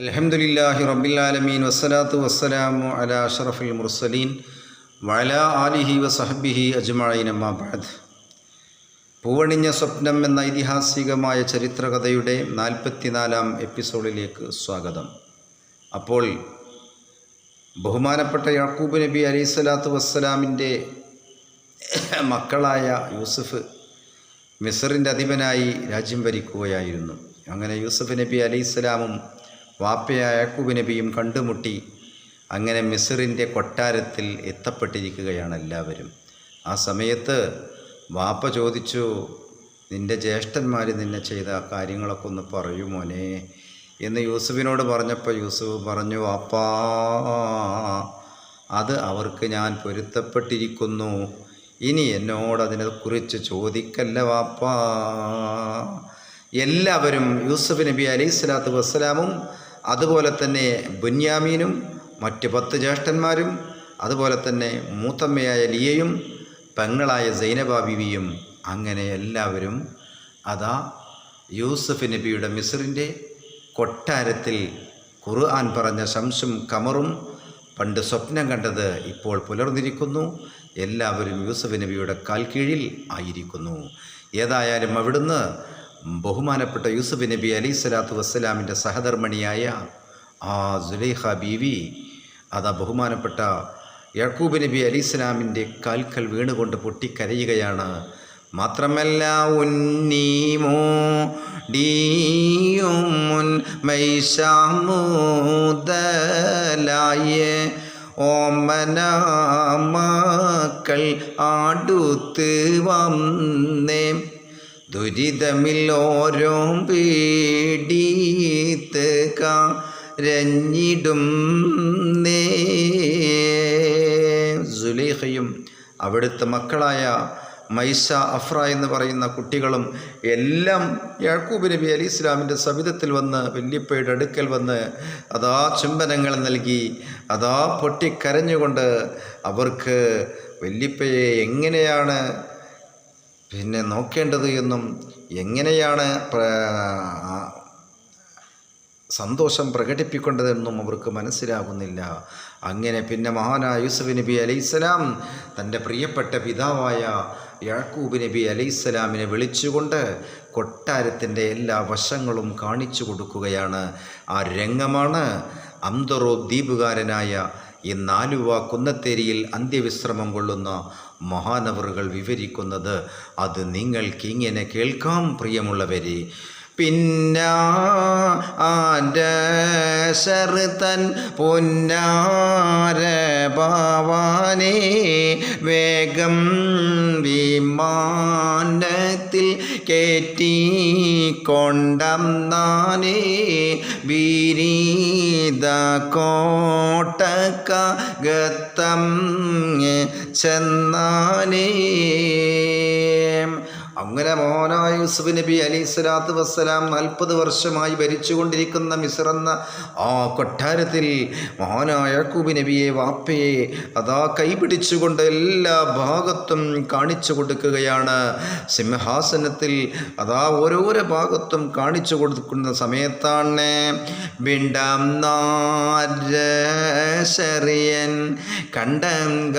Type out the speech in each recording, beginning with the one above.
അലഹമുല്ലാഹി റബ്ബിലാലമീൻ വസ്സലാത്തു വസ്സലാമു അല അഷറഫുൽ മുർസലീൻ വല ആലിഹി വസഹബിഹി അജ്മഈൻ. അമ്മാബാദ് പൂവണിഞ്ഞ സ്വപ്നം എന്ന ഐതിഹാസികമായ ചരിത്രകഥയുടെ നാൽപ്പത്തിനാലാം എപ്പിസോഡിലേക്ക് സ്വാഗതം. അപ്പോൾ ബഹുമാനപ്പെട്ട യാക്കൂബ് നബി അലൈഹി സ്വലാത്തു വസ്സലാമിന്റെ മക്കളായ യൂസുഫ് മിസറിന്റെ അധിപനായി രാജ്യം ഭരിക്കുകയായിരുന്നു. അങ്ങനെ യൂസഫ് നബി അലൈഹിസ്സലാമും വാപ്പയായ യാക്കൂബ് നബിയും കണ്ടുമുട്ടി അങ്ങനെ മിസറിന്റെ കൊട്ടാരത്തിൽ എത്തപ്പെട്ടിരിക്കുകയാണ് എല്ലാവരും. ആ സമയത്ത് വാപ്പ ചോദിച്ചു നിന്റെ ജ്യേഷ്ഠന്മാർ നിന്നെ ചെയ്ത കാര്യങ്ങളൊക്കെ ഒന്ന് പറയൂ മോനെ. എന്ന് യൂസുഫിനോട് പറഞ്ഞപ്പോൾ യൂസുഫ് പറഞ്ഞു വാപ്പാ അത് അവർക്ക് ഞാൻ പൊരുത്തപ്പെട്ടിരിക്കുന്നു. ഇനി എന്നോട് അതിനെക്കുറിച്ച് ചോദിക്കല്ല വാപ്പാ. എല്ലാവരും യൂസുഫ് നബി അലൈഹി സ്വലാത്തു വസ്സലാമും അതുപോലെ തന്നെ ബുന്യാമീനും മറ്റ് പത്ത് ജ്യേഷ്ഠന്മാരും അതുപോലെ തന്നെ മൂത്തമ്മയായ ലിയയും പെങ്ങളായ സൈനബ ബിവിയും അങ്ങനെ എല്ലാവരും അതാ യൂസഫ് നബിയുടെ മിസറിന്റെ കൊട്ടാരത്തിൽ ഖുർആൻ പറഞ്ഞ ശംസും കമറും പണ്ട് സ്വപ്നം കണ്ടത് ഇപ്പോൾ പുലർന്നിരിക്കുന്നു. എല്ലാവരും യൂസഫ് നബിയുടെ കാൽ കീഴിൽ ആയിരിക്കുന്നു. ഏതായാലും അവിടുന്ന് ബഹുമാനപ്പെട്ട യൂസഫ് നബി അലി സ്വലാത്തു വസ്സലാമിന്റെ സഹധർമ്മിണിയായ ആ സുലൈഹ ബീവി അതാ ബഹുമാനപ്പെട്ട യാക്കൂബ് നബി അലൈഹി സ്വലാമിന്റെ കാൽക്കൽ വീണുകൊണ്ട് പൊട്ടിക്കരയുകയാണ്. മാത്രമല്ല ഉന്നീമോ ഡീയുമുൻ അടുത്ത് വന്നേ. ദുരിതമിൽ ഓരോ പീഡീത്ത് കരഞ്ഞിടും നേ. അവിടുത്തെ മക്കളായ മൈസ അഫ്ര എന്ന് പറയുന്ന കുട്ടികളും എല്ലാം യാക്കൂബ് നബി അലി ഇസ്ലാമിന്റെ സവിധത്തിൽ വന്ന് വല്യപ്പയുടെ അടുക്കൽ വന്ന് അതാ ചുംബനങ്ങൾ നൽകി അതാ പൊട്ടിക്കരഞ്ഞുകൊണ്ട് അവർക്ക് വല്യപ്പയെ എങ്ങനെയാണ് പിന്നെ നോക്കേണ്ടത് എന്നും എങ്ങനെയാണ് സന്തോഷം പ്രകടിപ്പിക്കേണ്ടതെന്നും അവർക്ക് മനസ്സിലാകുന്നില്ല. അങ്ങനെ പിന്നെ മഹാനായ യൂസുഫ് നബി അലൈഹിസ്സലാം തന്റെ പ്രിയപ്പെട്ട പിതാവായ യാക്കൂബ് നബി അലൈഹിസ്സലാമിനെ വിളിച്ചുകൊണ്ട് കൊട്ടാരത്തിന്റെ എല്ലാ വശങ്ങളും കാണിച്ചു കൊടുക്കുകയാണ്. ആ രംഗമാണ് അന്തറോ ദ്വീപുകാരനായ ഈ നാലുവ കുന്നത്തേരിയിൽ അന്ത്യവിശ്രമം കൊള്ളുന്ന മഹാനവറുകൾ വിവരിക്കുന്നത് അത് നിങ്ങൾക്ക് ഇങ്ങനെ കേൾക്കാം പ്രിയമുള്ളവരെ. പിന്നെ ആരതൻ പൊന്നാര ഭവാനെ വേഗം വിമാനത്തിൽ കയറ്റി കൊണ്ടന്നാനേ കോട്ടക്ക കോട്ടക്കകത്തം ചെന്നാനേ. അങ്ങനെ മോനായ യൂസുഫ് നബി അലി സ്വലാത്തു വസ്സലാം നാൽപ്പത് വർഷമായി ഭരിച്ചുകൊണ്ടിരിക്കുന്ന മിസറെന്ന ആ കൊട്ടാരത്തിൽ മോനായ യാക്കൂബ് നബിയെ വാപ്പയെ അതാ കൈപിടിച്ചുകൊണ്ട് എല്ലാ ഭാഗത്തും കാണിച്ചു കൊടുക്കുകയാണ്. സിംഹാസനത്തിൽ അതാ ഓരോരോ ഭാഗത്തും കാണിച്ചു കൊടുക്കുന്ന സമയത്താണ് ബിണ്ടാം നാരശറിയൻ കണ്ടങ്കാരൂളായ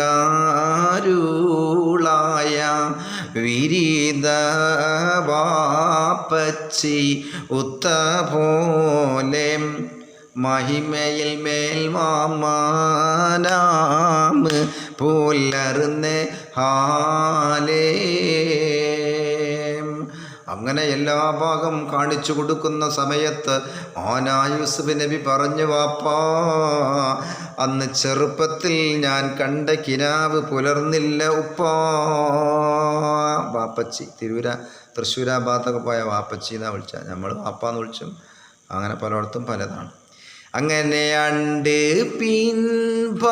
വിരീത വാപ്പച്ചി ഉത്ത പോലെ മഹിമയിൽ മേൽമാമാനാം പുലർന്ന്. ഹാലേ അങ്ങനെ എല്ലാ ഭാഗം കാണിച്ചു കൊടുക്കുന്ന സമയത്ത് മോനാ യൂസുഫ് നബി പറഞ്ഞു വാപ്പാ അന്ന് ചെറുപ്പത്തിൽ ഞാൻ കണ്ട കിനാവ് പുലർന്നില്ല ഉപ്പാ. വാപ്പച്ചി തിരൂര തൃശ്ശൂരാ ഭാഗത്തൊക്കെ പോയ വാപ്പച്ചി എന്നാ വിളിച്ച. നമ്മൾ വാപ്പാന്ന് വിളിച്ചും അങ്ങനെ പലയിടത്തും പലതാണ്. അങ്ങനെ അണ്ട് പിൻഭാവാനെ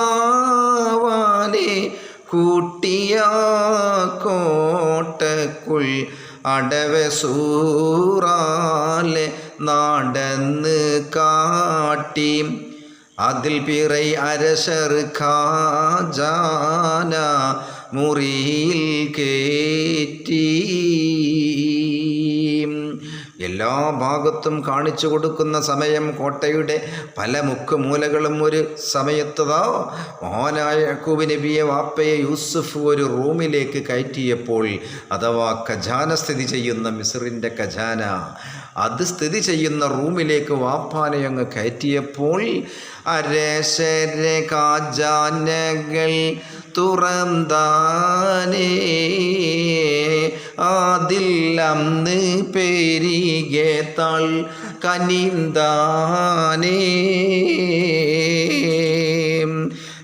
കൂട്ടിയ കോട്ടക്കുൾ അടവസൂറാലെ നടന്ന് കാട്ടി. അതിൽ പിറൈ അരശർ ഖാജാന മുറിയിൽ കേറ്റി. എല്ലാ ഭാഗത്തും കാണിച്ചു കൊടുക്കുന്ന സമയം കോട്ടയുടെ പല മുക്ക് മൂലകളും ഒരു സമയത്തതാ. മഹാനായ യക്കൂബ് നബിയെ വാപ്പയെ യൂസുഫ് ഒരു റൂമിലേക്ക് കയറ്റിയപ്പോൾ അഥവാ ഖജാന സ്ഥിതി ചെയ്യുന്ന മിസറിന്റെ ഖജാന. അത് സ്ഥിതി ചെയ്യുന്ന റൂമിലേക്ക് വാപ്പാനെ അങ്ങ് കയറ്റിയപ്പോൾ അരശര കാജാനകൾ തുറന്താനേ അതിൽ അന്ന് പെരികേത്താൾ കനിന്താനേ.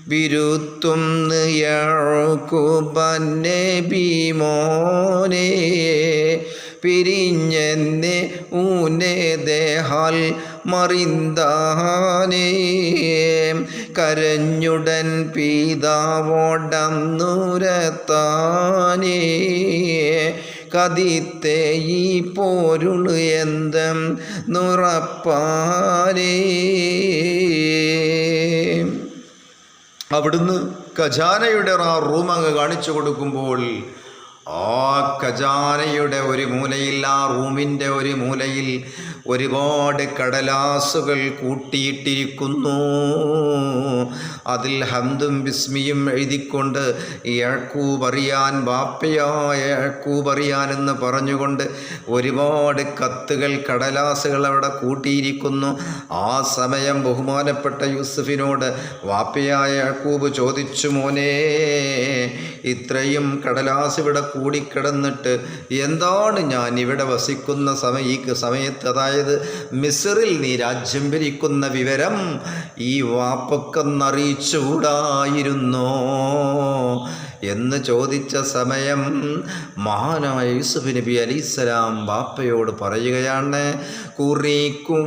വിരുത്തും യഴക്കുബന്നെ ഭീമോനേ പിരിഞ്ഞെന്നെ ഊനെ ദേഹാൽ മറിന്താനേ. കരഞ്ഞുടൻ പീതാവോടം നൂരത്താനേ. കതിത്തെ ഈ പോരുൾ എന്തം നുറപ്പാനേ. അവിടുന്ന് ഖജാനയുടെ ആ റൂം അങ്ങ് കാണിച്ചു കൊടുക്കുമ്പോൾ ആ ഖജാനയുടെ ഒരു മൂലയിൽ ആ റൂമിന്റെ ഒരു മൂലയിൽ ഒരുപാട് കടലാസുകൾ കൂട്ടിയിട്ടിരിക്കുന്നു. അതിൽ ഹന്തും ബിസ്മിയും എഴുതിക്കൊണ്ട് യഴക്കൂബ് അറിയാൻ ബാപ്പയായ യഴക്കൂബ് അറിയാൻ എന്ന് പറഞ്ഞുകൊണ്ട് ഒരുപാട് കത്തുകൾ കടലാസുകൾ അവിടെ കൂട്ടിയിരിക്കുന്നു. ആ സമയം ബഹുമാനപ്പെട്ട യൂസഫിനോട് വാപ്പയായ യഴക്കൂബ് ചോദിച്ചു മോനെ ഇത്രയും കടലാസ് ഇവിടെ കൂടിക്കിടന്നിട്ട് എന്താണ് ഞാൻ ഇവിടെ വസിക്കുന്ന സമയ ഈ സമയത്ത് അതായത് മിസറിൽ നീ രാജ്യം ഭരിക്കുന്ന വിവരം ഈ വാപ്പക്കെന്നറിയിച്ചുകൂടായിരുന്നോ എന്ന് ചോദിച്ച സമയം മഹാനായ യൂസുഫ് നബി അലിസ്സലാം ബാപ്പയോട് പറയുകയാണ് കുറിക്കുവാനോരുങ്ങുമ്പോൾ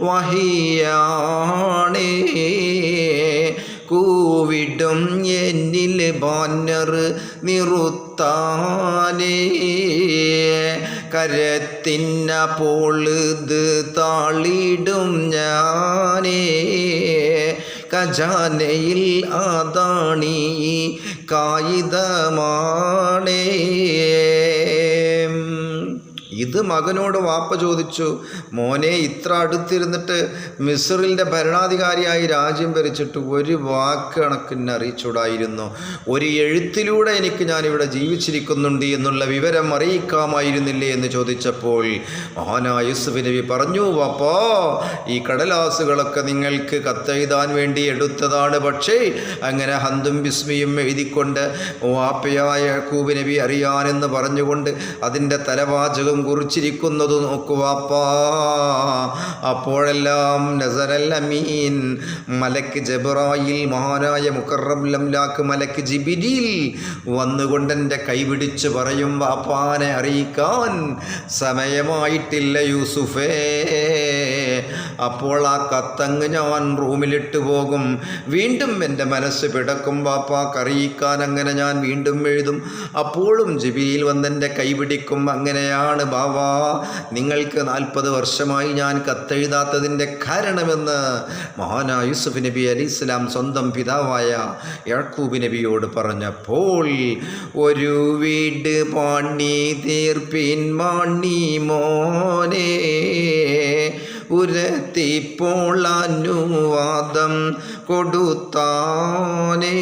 വഹിയാണേ കൂവിടും എന്നിൽ ബാനർ നിറുത്താനേ കരത്തിന്ന പോളുത് താളിടും ഞാനേ. ഖജാനയിൽ ആദാണി കായികമാണേ ഇത് മകനോട് വാപ്പ ചോദിച്ചു മോനെ ഇത്ര അടുത്തിരുന്നിട്ട് മിസറിന്റെ ഭരണാധികാരിയായി രാജ്യം ഭരിച്ചിട്ട് ഒരു വാക്ക് കണക്കിന് അറിയിച്ചൂടായിരുന്നു. ഒരു എഴുത്തിലൂടെ എനിക്ക് ഞാനിവിടെ ജീവിച്ചിരിക്കുന്നുണ്ട് എന്നുള്ള വിവരം അറിയിക്കാമായിരുന്നില്ലേ? എന്ന് ചോദിച്ചപ്പോൾ മഹാനായ യൂസുഫ് നബി പറഞ്ഞു വാപ്പോ ഈ കടലാസുകളൊക്കെ നിങ്ങൾക്ക് കത്തെഴുതാൻ വേണ്ടി എടുത്തതാണ്. പക്ഷേ അങ്ങനെ ഹന്തും ബിസ്മിയും എഴുതിക്കൊണ്ട് വാപ്പയായ കൂബിനവി നബി അറിയാനെന്ന് പറഞ്ഞുകൊണ്ട് അതിന്റെ തലവാചകം കുറിച്ചിരിക്കുന്നത് നോക്കുവാപ്പാ അപ്പോഴെല്ലാം നസറൽ അമീൻ മലക്ക് ജബറായിൽ മഹാനായ മുക്കറംലാക്ക് മലക്ക് ജിബിരിൽ വന്നുകൊണ്ട് എന്റെ കൈപിടിച്ച് പറയും വാപ്പാനെ അറിയിക്കാൻ സമയമായിട്ടില്ല യൂസുഫേ. അപ്പോൾ ആ കത്തങ്ങ് ഞാൻ റൂമിലിട്ട് പോകും. വീണ്ടും എന്റെ മനസ്സ് പിടക്കും വാപ്പാക്ക് കറിയിക്കാൻ അങ്ങനെ ഞാൻ വീണ്ടും എഴുതും. അപ്പോഴും ജിബിയിൽ വന്നെന്റെ കൈപിടിക്കും അങ്ങനെയാണ് ബാവാ. നിങ്ങൾക്ക് നാൽപ്പത് വർഷമായി ഞാൻ കത്തെഴുതാത്തതിന്റെ കാരണമെന്ന് മഹാനായ യൂസുഫ് നബി അലി ഇസ്ലാം സ്വന്തം പിതാവായ യാക്കൂബ് നബിയോട് പറഞ്ഞപ്പോൾ ഒരു വീട് പാണി തീർപ്പിൻ മാണി മോനെ. ഉരത്തിപ്പോൾ അനുവാദം കൊടുത്താനേ.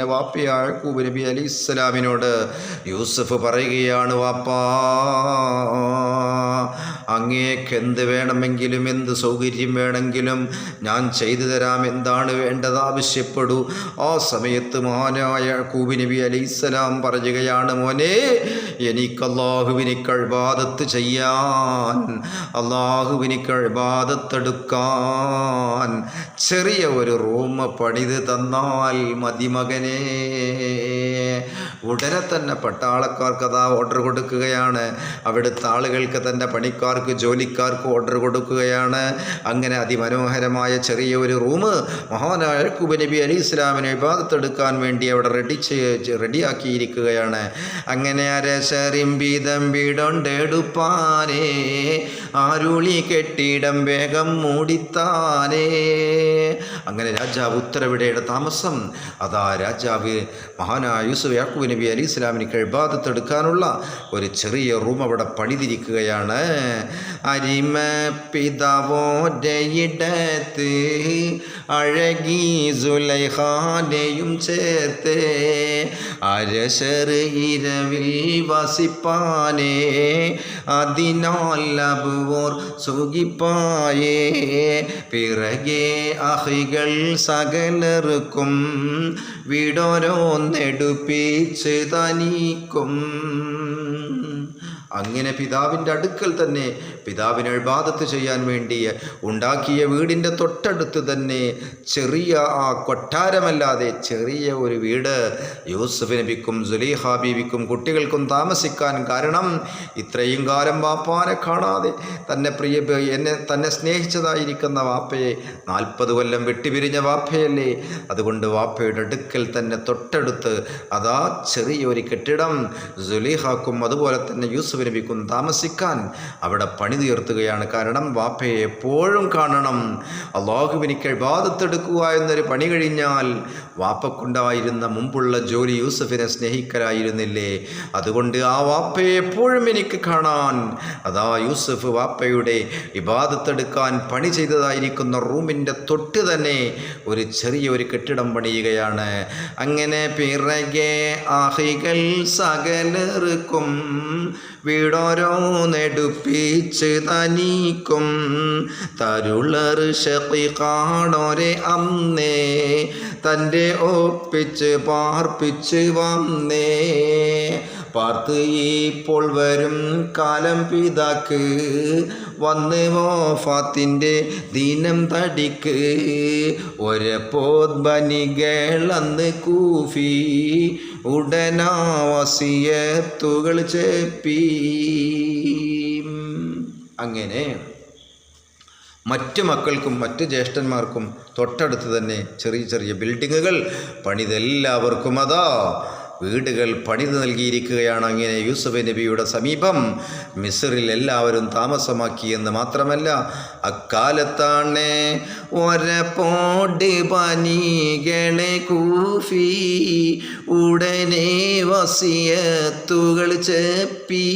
അങ്ങനെ വാപ്പയായ കൂബ് നബി അലി ഇസ്ലാമിനോട് യൂസഫ് പറയുകയാണ് വാപ്പാ അങ്ങേക്ക് എന്ത് വേണമെങ്കിലും എന്ത് സൗകര്യം വേണമെങ്കിലും ഞാൻ ചെയ്തു തരാം എന്താണ് വേണ്ടത് ആവശ്യപ്പെടൂ. ആ സമയത്ത് മഹാനായ കൂബിനബി നബി ഇസ്ലാം പറയുകയാണ് മോനെ എനിക്ക് അള്ളാഹുവിനെ കഴിവാദത്ത് ചെയ്യാൻ അള്ളാഹുവിനെ കഴിവാദത്തെടുക്കാൻ ചെറിയ ഒരു റൂം പണിത് തന്നാൽ മതി മകനെ ഉടനെ തന്നെ പട്ടാളക്കാർക്ക് അതാ ഓർഡർ കൊടുക്കുകയാണ്. അവിടുത്തെ ആളുകൾക്ക് തന്നെ പണിക്കാർക്ക് ജോലിക്കാർക്ക് ഓർഡർ കൊടുക്കുകയാണ്. അങ്ങനെ അതിമനോഹരമായ ചെറിയ ഒരു റൂം മഹാനായ യക്കൂബ് നബി അലി ഇസ്ലാമിനെ വിവാദത്തെടുക്കാൻ വേണ്ടി അവിടെ റെഡി റെഡിയാക്കിയിരിക്കുകയാണ് അങ്ങനെ അരശറിമ്പീതം വീടൊണ്ടെടുപ്പാനേ ആരുളി കെട്ടിടം വേഗം മൂടിത്താനേ. അങ്ങനെ രാജാവ് ഉത്തരവിടയുടെ താമസം. അതാ രാജാവ് മഹാനായ യൂസുഫ് യാക്കൂബ് നബി അലി ഇസ്ലാമിന് കഴിബാദത്തെടുക്കാനുള്ള ഒരു ചെറിയ റൂം അവിടെ പണിതിരിക്കുകയാണ്. അരിമ പിതാവോടയിടത്ത് അഴകി സുലൈഹാനെയും ചേർത്ത് അരശർ ഇരവിൽ വസിപ്പാനേ. അതിനാൽ ലബുവോർ സുഖിപ്പായേ. പിറകെ അഹികൾ സകലർക്കും വിടോരോ നെടുപ്പിച്ച് തനിക്കും. അങ്ങനെ പിതാവിന്റെ അടുക്കൽ തന്നെ പിതാവിന് എഴുപാതത്ത് ചെയ്യാൻ വേണ്ടി ഉണ്ടാക്കിയ വീടിന്റെ തൊട്ടടുത്ത് തന്നെ ചെറിയ ആ കൊട്ടാരമല്ലാതെ ചെറിയ ഒരു വീട്. യൂസഫ് നബിക്കും സുലീഹ ബീവിക്കും കുട്ടികൾക്കും താമസിക്കാൻ കാരണം ഇത്രയും കാലം വാപ്പാനെ കാണാതെ തന്നെ പ്രിയ എന്നെ തന്നെ സ്നേഹിച്ചതായിരിക്കുന്ന വാപ്പയെ നാൽപ്പത് കൊല്ലം വെട്ടിപിരിഞ്ഞ വാപ്പയല്ലേ? അതുകൊണ്ട് വാപ്പയുടെ അടുക്കൽ തന്നെ തൊട്ടടുത്ത് അതാ ചെറിയൊരു കെട്ടിടം. സുലീഹാക്കും അതുപോലെ തന്നെ യൂസുഫ് നബിക്കും താമസിക്കാൻ അവിടെ പണി തീർത്തുകയാണ്. കാരണം വാപ്പയെ എപ്പോഴും കാണണം. അള്ളാഹുവിനിക്ക് ബാധത്തെടുക്കുക എന്നൊരു പണി കഴിഞ്ഞാൽ വാപ്പക്കുണ്ടായിരുന്ന മുമ്പുള്ള ജോലി യൂസഫിനെ സ്നേഹിക്കലായിരുന്നില്ലേ? അതുകൊണ്ട് ആ വാപ്പയെ എപ്പോഴും എനിക്ക് കാണാൻ. അതാ യൂസഫ് വാപ്പയുടെ ഇബാദത്തെടുക്കാൻ പണി ചെയ്തതായിരിക്കുന്ന റൂമിന്റെ തൊട്ട് തന്നെ ഒരു ചെറിയ ഒരു കെട്ടിടം പണിയുകയാണ്. അങ്ങനെ പിറകെ ആഹികൾ സകലർക്കും വീടോരോ നെടുപ്പിച്ച് തനിക്കും. തരുളർ കാണോരെ അന്നേ. തന്റെ ഒപ്പിച്ച് പാർപ്പിച്ച് വന്നേ. പാർത്ത് ഇപ്പോൾ വരും കാലം പിതാക്ക്. വന്ന് മോഫാത്തിന്റെ ദീനം തടിക്ക്. ഒരപ്പോദ്ബനികൾ അന്ന് കൂഫി. ഉടനാവസിയത്തുകൾ ചെപ്പി. അങ്ങനെ മറ്റു മക്കൾക്കും മറ്റു ജ്യേഷ്ഠന്മാർക്കും തൊട്ടടുത്ത് തന്നെ ചെറിയ ചെറിയ ബിൽഡിങ്ങുകൾ പണിതെല്ലാവർക്കും അതാ. വീടുകൾ പണിത് നൽകിയിരിക്കുകയാണ് അങ്ങനെ യൂസഫ് നബിയുടെ സമീപം. മിസറിൽ എല്ലാവരും താമസമാക്കിയെന്ന് മാത്രമല്ല അക്കാലത്താണ് ഒരപ്പോട് പനികളെ കൂഫി ഉടനെ വസിയത്തുകൾ ചെപ്പി.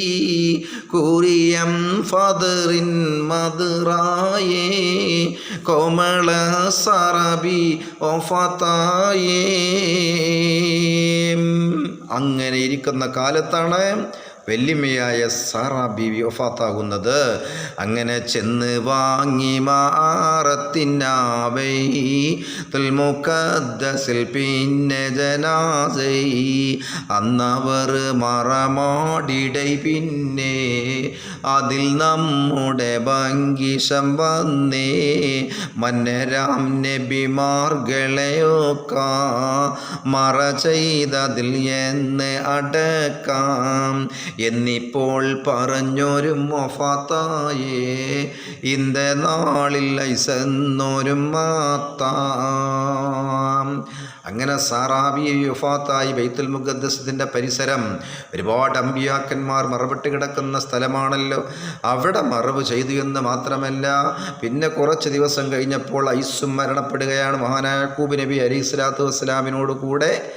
കുറിയം ഫദറിൻ മധുറായേ കോമള സറബി ഒഫത്തായേ. അങ്ങനെ ഇരിക്കുന്ന കാലത്താണ് വെല്ലുമ്മയായ സാറ ബീവി ഒഫാത്താകുന്നത്. അങ്ങനെ ചെന്ന് വാങ്ങി മാറത്തിനാവൈ. പിന്നെ ജനാസൈ. അന്നവർ മറമാടിടൈ പിന്നെ. അതിൽ നമ്മുടെ ഭംഗിഷം വന്നേ. മന്നരാം നബിമാർഗളയോക്ക മറ ചെയ്തതിൽ എന്ന് അടക്കാം. എന്നിപ്പോൾ പറഞ്ഞൊരു മൊഫാത്തായേ ഇന്ത നാളിൽ ഐസെന്നൊരു മാത്താം. അങ്ങനെ സാറാബി യുഫാത്തായി ബൈത്തുൽ മുഖദ്സത്തിന്റെ പരിസരം ഒരുപാട് അമ്പിയാക്കന്മാർ മറവിട്ട് കിടക്കുന്ന സ്ഥലമാണല്ലോ. അവിടെ മറവ് ചെയ്തു എന്ന് മാത്രമല്ല പിന്നെ കുറച്ച് ദിവസം കഴിഞ്ഞപ്പോൾ ഐസും മരണപ്പെടുകയാണ് മഹാനായ കൂബ് നബി അലി സ്വലാത്തു വസ്സലാമിനോട് കൂടെ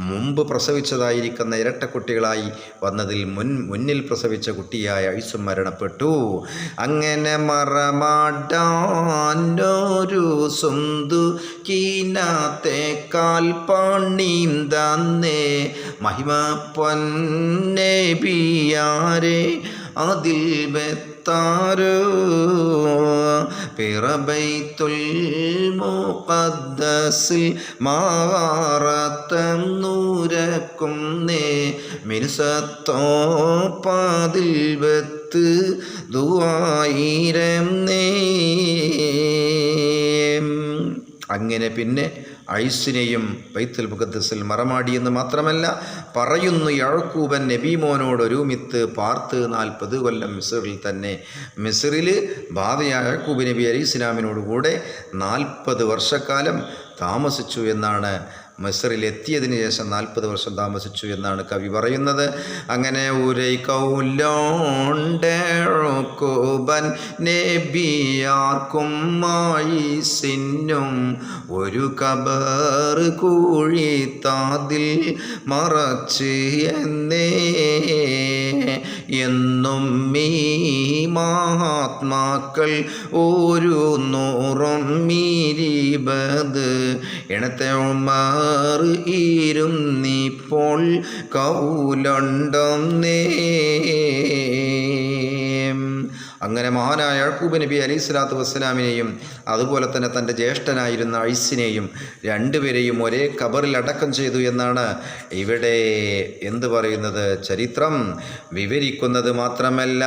മുമ്പ് പ്രസവിച്ചതായിരിക്കുന്ന ഇരട്ടക്കുട്ടികളായി വന്നതിൽ മുൻ മുന്നിൽ പ്രസവിച്ച കുട്ടിയായ ഐസും മരണപ്പെട്ടു. അങ്ങനെ മറമാടാനൊരു സ്വന്തു കീനാത്തേക്കാൽ പണീം തന്നേ. മഹിമ പൊന്നെ ബിയാരെ അതിൽ ബെത്താരോ പിറബൈത്തുൽ മുഖദ്ദസിൽ മാറത്തം നൂരക്കും നേ മിനുസത്തോ പാതിൽ വെത്ത് ദുവായിരം നേ. അങ്ങനെ പിന്നെ ഐസിനെയും ബൈത്തുൽ മുഖദ്സിൽ മറമാടിയെന്ന് മാത്രമല്ല പറയുന്നു യഴക്കൂബൻ നബീമോനോട് ഒരുമിത്ത് പാർത്ത് നാൽപ്പത് കൊല്ലം മിസറിൽ തന്നെ. മിസറിൽ ബാധയാഴക്കൂബ് യഴക്കൂബ് നബി അലി ഇസ്ലാമിനോടുകൂടെ നാൽപ്പത് വർഷക്കാലം താമസിച്ചു എന്നാണ് മിസറിൽ എത്തിയതിന് ശേഷം നാൽപ്പത് വർഷം താമസിച്ചു എന്നാണ് കവി പറയുന്നത്. അങ്ങനെ ഉരൈ ഒരു കബർ കൂഴി താതിൽ മറച്ച് എന്നേ എന്നും മീ മഹാത്മാക്കൾ ഒരു നൂറും മീരിബത് ഇണത്തെ ഉമാർ ഇരുന്നിപ്പോൾ കൗലണ്ടം അങ്ങനെ മഹാനായ യാക്കൂബ് നബി അലൈഹി സ്വലാത്തു വസ്സലാമിനെയും അതുപോലെ തന്നെ തന്റെ ജ്യേഷ്ഠനായിരുന്ന ഐസിനെയും രണ്ടുപേരെയും ഒരേ കബറിൽ അടക്കം ചെയ്തു എന്നാണ് ഇവിടെ എന്ത് പറയുന്നത്? ചരിത്രം വിവരിക്കുന്നത് മാത്രമല്ല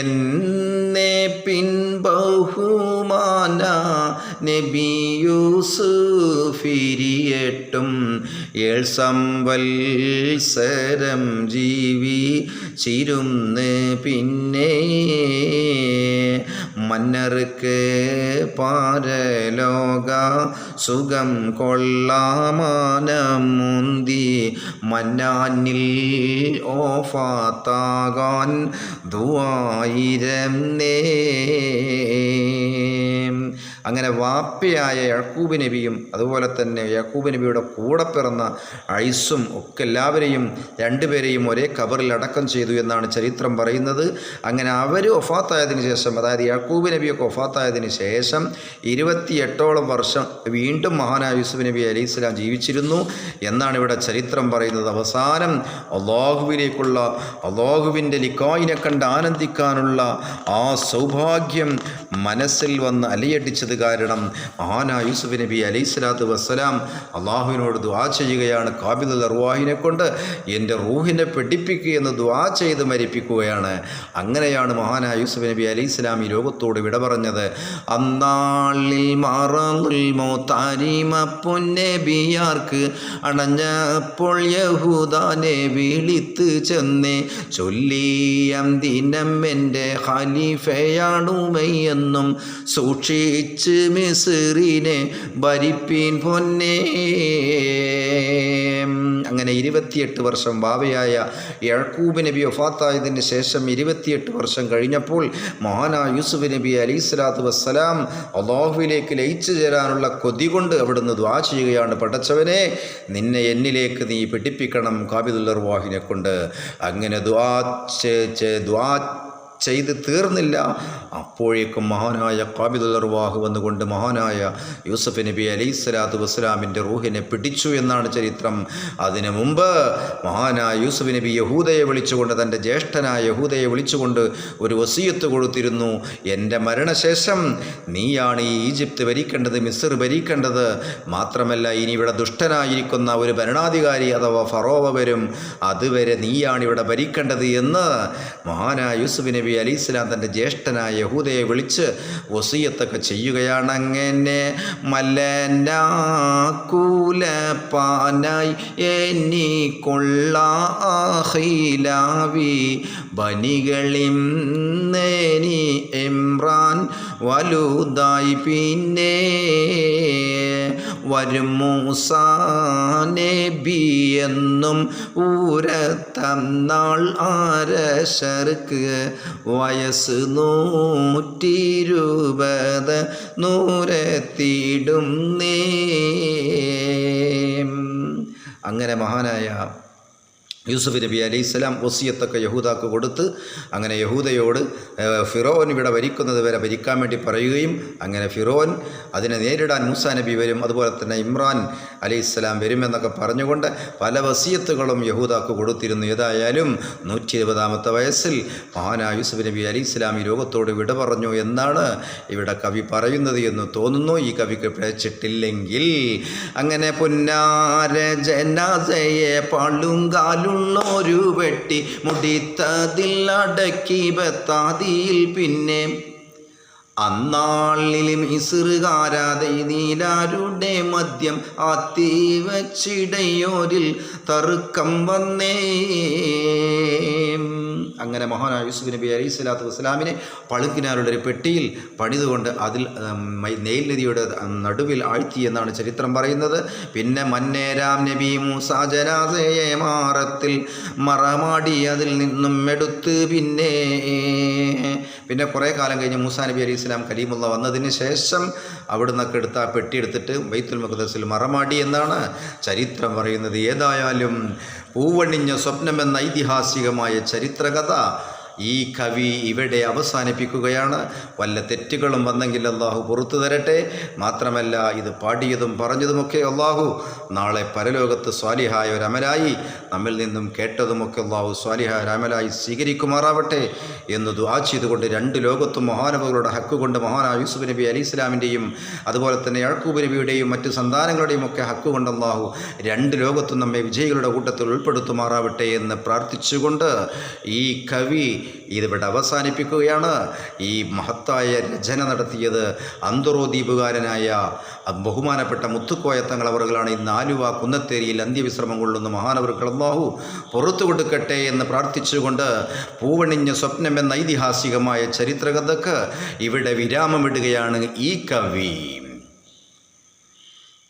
എന്നെ പിൻ നബിയൂസുഫിരിയട്ടും നബി യൂസുഫിരിയട്ടും ഏൾ സംവത്സരം ജീവി ചിരുന്ന് പിന്നെ ええ。മന്നർക്ക് പാരലോക സുഖം കൊള്ളാമാനം മുന്തി മന്നാനിൽ ഓഫാത്താകാൻ ദുവായിരം നേ. അങ്ങനെ വാപ്പയായ യാക്കൂബ് നബിയും അതുപോലെ തന്നെ യക്കൂബ് നബിയുടെ കൂടെ പിറന്ന ഐസും ഒക്കെ എല്ലാവരെയും രണ്ടുപേരെയും ഒരേ കബറിൽ അടക്കം ചെയ്തു എന്നാണ് ചരിത്രം പറയുന്നത്. അങ്ങനെ അവർ ഒഫാത്തായതിനു ശേഷം അതായത് യക്കൂബ് നബിയൊക്കെ ഒഫാത്തായതിന് ശേഷം ഇരുപത്തിയെട്ടോളം വർഷം വീണ്ടും മഹാനായ യൂസുഫ് നബി അലി ഇസ്ലാം ജീവിച്ചിരുന്നു. എന്നാണ് ഇവിടെ ചരിത്രം പറയുന്നത്. അവസാനം അള്ളാഹുവിലേക്കുള്ള അള്ളാഹുവിന്റെ ലിക്കായിനെ കണ്ട് ആനന്ദിക്കാനുള്ള ആ സൗഭാഗ്യം മനസ്സിൽ വന്ന് അലയടിച്ചത് കാരണം ആന യൂസുഫ് നബി അലൈഹി സ്വലാത്തു വസ്സലാം അള്ളാഹുവിനോട് ദ്വാ ചെയ്യുകയാണ് കാബിദുൽ അർവാഹിനെ കൊണ്ട് എന്റെ റൂഹിനെ പെടിപ്പിക്കുക എന്ന് ദ്വാ ചെയ്ത് മരിപ്പിക്കുകയാണ്. അങ്ങനെയാണ് മഹാനായ യൂസുഫ് നബി അലൈഹി സ്വലാം ഈ ലോകത്തോട് വിട പറഞ്ഞത്. അന്നാളിൽ മാറാമുൽ മോത്താരിമ പൊന്നേബിയാർക്ക് അണഞ്ഞപ്പോൾ യഹൂദാനെ വിളിത്ത് ചെന്നേ. ചൊല്ലിയം ദിനം എന്റെ ഖലീഫയാണുമയെന്നും സൂക്ഷിച്ച് മിസിറിനെ ഭരിപ്പീൻ പൊന്നേ. അങ്ങനെ ഇരുപത്തിയെട്ട് വർഷം ബാവയായ യഴക്കൂബ് നബി ഒഫാത്തായതിന് ശേഷം ഇരുപത്തിയെട്ട് വർഷം കഴിഞ്ഞപ്പോൾ മഹാനായ യൂസുഫ് നബി അലി സ്വലാത്തു വസ്സലാം അള്ളാഹുവിലേക്ക് ലയിച്ചു ചേരാനുള്ള കൊതി കൊണ്ട് അവിടുന്ന് ദ്വാ ചെയ്യുകയാണ്. പഠിച്ചവനെ നിന്നെ എന്നിലേക്ക് നീ പിടിപ്പിക്കണം കാബിദുല്ലർ വാഹിനെ കൊണ്ട്. അങ്ങനെ ദ്വാ ദ്വാ ചെയ്ത് തീർന്നില്ല. അപ്പോഴേക്കും മഹാനായ കാബിദുർവാഹ് വന്നുകൊണ്ട് മഹാനായ യൂസഫ് നബി അലൈഹി സ്വലാത്തു വസ്സലാമിന്റെ റൂഹിനെ പിടിച്ചു എന്നാണ് ചരിത്രം. അതിനു മുമ്പ് മഹാനായ യൂസഫ് നബി യഹൂദയെ വിളിച്ചുകൊണ്ട് തന്റെ ജ്യേഷ്ഠനായ യഹൂദയെ വിളിച്ചുകൊണ്ട് ഒരു വസീയത്ത് കൊടുത്തിരുന്നു. എന്റെ മരണശേഷം നീയാണ് ഈ ഈജിപ്ത് ഭരിക്കേണ്ടത് മിസ്ർ ഭരിക്കേണ്ടത്. മാത്രമല്ല ഇനി ഇവിടെ ദുഷ്ടനായിരിക്കുന്ന ഒരു ഭരണാധികാരി അഥവാ ഫറോവ വരും. അതുവരെ നീയാണ് ഇവിടെ ഭരിക്കേണ്ടത് എന്ന് മഹാനായ യൂസഫ് നബി അലൈഹി ഇസ്ലാം തന്റെ ജ്യേഷ്ഠനായ യഹൂദയെ വിളിച്ച് വസീയത്തൊക്കെ ചെയ്യുകയാണ് അങ്ങനെ മലനാക്കൂലപ്പാനായി എനിക്കുള്ള കൊള്ളാഹിലാവി ബനികളിം നേനി എംറാൻ വലുതായി പിന്നെ വരും മൂസാ എന്നും ഊരത്തന്നാൾ ആരശർക്ക് വയസ്സ് നൂറ്റിരുപത് നൂരത്തിടും നേ. അങ്ങനെ മഹാനായ യൂസുഫ് നബി അലൈഹി സ്വലാം വസിയത്തൊക്കെ യഹൂദാക്ക് കൊടുത്ത് അങ്ങനെ യഹൂദയോട് ഫിറോൻ ഇവിടെ ഭരിക്കുന്നത് വരെ ഭരിക്കാൻ വേണ്ടി പറയുകയും അങ്ങനെ ഫിറോൻ അതിനെ നേരിടാൻ മൂസ നബി വരും അതുപോലെ തന്നെ ഇമ്രാൻ അലൈഹി സ്വലാം വരുമെന്നൊക്കെ പറഞ്ഞുകൊണ്ട് പല വസിയത്തുകളും യഹൂദാക്ക് കൊടുത്തിരുന്നു. ഏതായാലും നൂറ്റി ഇരുപതാമത്തെ വയസ്സിൽ മഹാനായ യൂസുഫ് നബി അലൈഹി സ്വലാം ഈ ലോകത്തോട് വിട പറഞ്ഞു എന്നാണ് ഇവിടെ കവി പറയുന്നത് എന്ന് തോന്നുന്നു. ഈ കവിക്ക് പിഴച്ചിട്ടില്ലെങ്കിൽ അങ്ങനെ പുന്നാര ജനാസയെ പാളുങ്കാലുള്ളൊരു വെട്ടി മുടിത്തതിൽ അടക്കി ബത്താതിയിൽ പിന്നെ അന്നാളിലും ഇസുറുകാരാതെ നീലാരുടെ മദ്യം അത്തീവച്ചിടയോരിൽ തറുക്കം വന്നേ. അങ്ങനെ മഹാനായ യൂസുഫ് നബി അലൈഹി സ്വലാത്തു വസ്സലാമിനെ പളുക്കിനാരുടെ ഒരു പെട്ടിയിൽ പണിതുകൊണ്ട് അതിൽ നെയിൽ നടുവിൽ ആഴ്ത്തി എന്നാണ് ചരിത്രം പറയുന്നത്. പിന്നെ മന്നേരാം നബി മൂസ ജനാസയെ മാറത്തിൽ മറമാടി അതിൽ നിന്നും എടുത്ത് പിന്നെ പിന്നെ കുറേ കാലം കഴിഞ്ഞ് മൂസാ നബി അലൈഹി സ്വലാം കലീമുള്ള വന്നതിന് ശേഷം അവിടുന്നൊക്കെ എടുത്ത് ആ പെട്ടി എടുത്തിട്ട് ബൈത്തുൽ മുഖദസിൽ മറമാടി എന്നാണ് ചരിത്രം പറയുന്നത്. ഏതായാലും പൂവണിഞ്ഞ സ്വപ്നമെന്ന ഐതിഹാസികമായ ചരിത്രകഥ ഈ കവി ഇവിടെ അവസാനിപ്പിക്കുകയാണ്. വല്ല തെറ്റുകളും വന്നെങ്കിൽ അള്ളാഹു പുറത്തു തരട്ടെ. മാത്രമല്ല ഇത് പാടിയതും പറഞ്ഞതുമൊക്കെ അള്ളാഹു നാളെ പരലോകത്ത് സ്വാലിഹായ ഒരു അമലായി നമ്മിൽ നിന്നും കേട്ടതുമൊക്കെ അള്ളാഹു സ്വാലിഹായ ഒരു അമലായി സ്വീകരിക്കുമാറാവട്ടെ എന്ന് ദുആ ചെയ്തുകൊണ്ട് രണ്ട് ലോകത്തും മഹാനവകളുടെ ഹക്ക് കൊണ്ട് മഹാനായ യൂസുഫ് നബി അലി ഇസ്ലാമിന്റെയും അതുപോലെ തന്നെ യാക്കൂബ് നബിയുടെയും മറ്റ് സന്താനങ്ങളുടെയും ഒക്കെ ഹക്ക് കൊണ്ട് അള്ളാഹു രണ്ട് ലോകത്തും നമ്മെ വിജയികളുടെ കൂട്ടത്തിൽ ഉൾപ്പെടുത്തുമാറാവട്ടെ എന്ന് പ്രാർത്ഥിച്ചുകൊണ്ട് ഈ കവി ഇതിവിടെ അവസാനിപ്പിക്കുകയാണ്. ഈ മഹത്തായ രചന നടത്തിയത് അന്തറോ ദ്വീപുകാരനായ ബഹുമാനപ്പെട്ട മുത്തുക്കോയ തങ്ങളവറുകളാണ് ഈ നാലുവ കുന്നത്തേരിയിൽ അന്ത്യവിശ്രമം കൊള്ളുന്ന മഹാനവർക്ക് അള്ളാഹു പുറത്തു കൊടുക്കട്ടെ എന്ന് പ്രാർത്ഥിച്ചുകൊണ്ട് പൂവണിഞ്ഞ സ്വപ്നം എന്ന ഐതിഹാസികമായ ചരിത്രകഥക്ക് ഇവിടെ വിരാമമിടുകയാണ് ഈ കവി.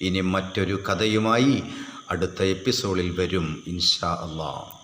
ഇനി മറ്റൊരു കഥയുമായി അടുത്ത എപ്പിസോഡിൽ വരും ഇൻഷാ അള്ളാഹ്